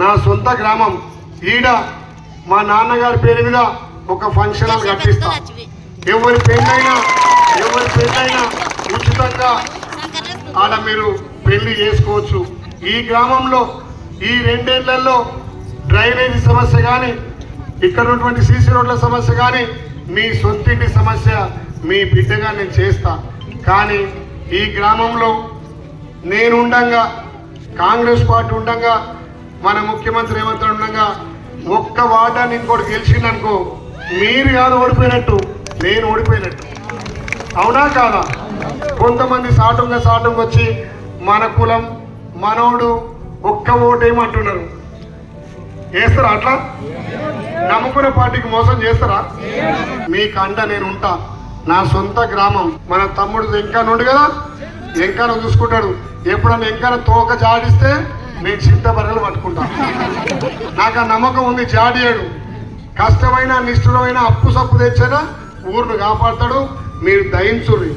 నా సొంత గ్రామం. ఈడ మా నాన్నగారి పేరు మీద ఒక ఫంక్షన్ హాల్ కట్టిస్తా. ఎవరి పెళ్ళైనా ఎవరి పెళ్ళైనా ఉచితంగా ఆడ మీరు పెళ్ళి చేసుకోవచ్చు. ఈ గ్రామంలో ఈ రెండేళ్ళలో డ్రైనేజీ సమస్య కానీ ఇక్కడ ఉన్నటువంటి సీసీ రోడ్ల సమస్య కానీ మీ సొంతింటి సమస్య మీ బిడ్డగా నేను చేస్తా. కానీ ఈ గ్రామంలో నేను ఉండంగా కాంగ్రెస్ పార్టీ ఉండగా మన ముఖ్యమంత్రి రేవంత్ ఉండగా ఒక్క వాటాన్ని ఇంకోటి గెలిచిందనుకో మీరు కాదు ఓడిపోయినట్టు నేను ఓడిపోయినట్టు. అవునా కాదా? కొంతమంది సాటంగా సాటంగా వచ్చి మన కులం మనోడు ఒక్క ఓటేమంటున్నారు చేస్తారా అట్లా? నమ్ముకునే పార్టీకి మోసం చేస్తారా? మీకు అండ నేను ఉంటా. నా సొంత గ్రామం. మన తమ్ముడు వెంకన్న ఉండు కదా? వెంకన్న చూసుకుంటాడు. ఎప్పుడన్నా ఎంకాన తోక జాడిస్తే నేను చింతబర్రెలు పట్టుకుంటాను నాకు ఆ నమ్మకం ఉంది జాడియాడు కష్టమైన నిష్ఠురమైన అప్పు సప్పు తెచ్చినా ఊరును కాపాడతాడు. మీరు దయించుర్రి.